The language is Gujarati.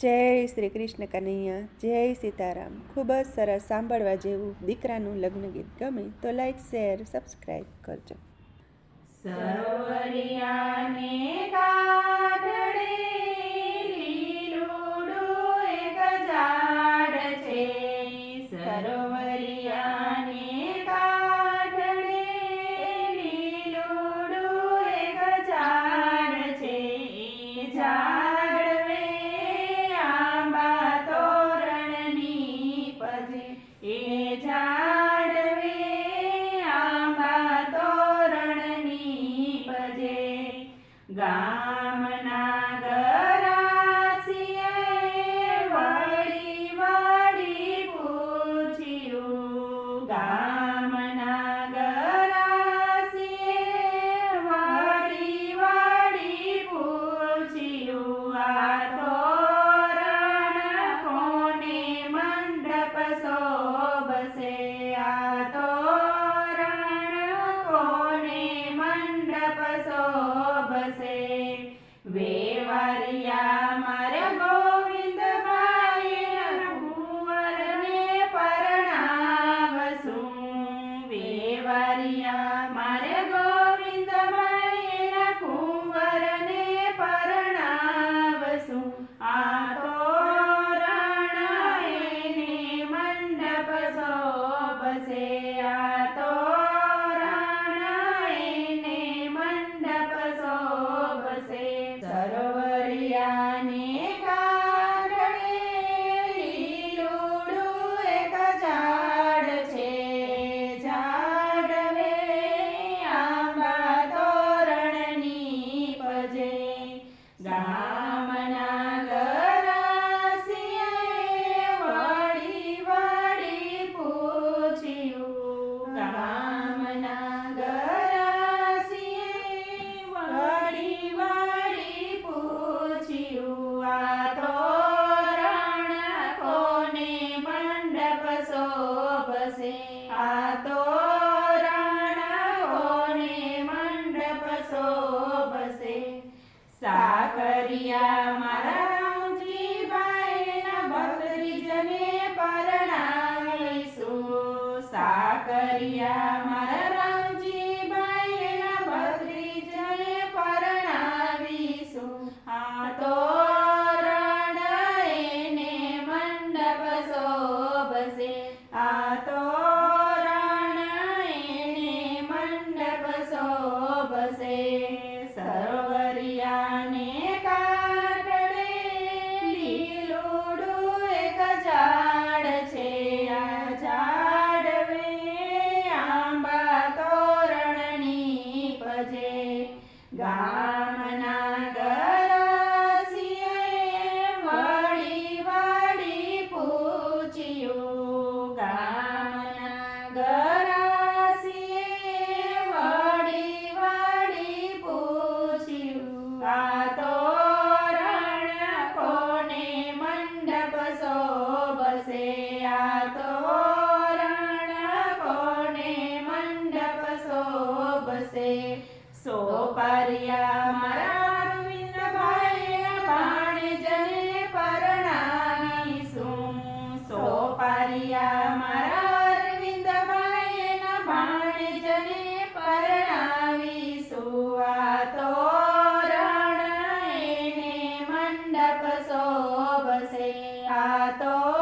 જય શ્રી કૃષ્ણ કનૈયા, જય સીતારામ. ખૂબ જ સરસ સાંભળવા જેવું દીકરાનું લગ્ન ગીત ગમે તો લાઈક શેર સબસ્ક્રાઈબ કરજો. સવરિયાને સાકરિયા મારા રામજી ભાઈના ભક્તરીજને પરણાવીશું. સાકરિયા મારા સો પરિયા મારા અરવિંદભાઈ પાણી જને પરણાવી શું? સો પરિયા મારા અરવિંદભાઈ ભાણી જને પરણાવી સુવા તો તો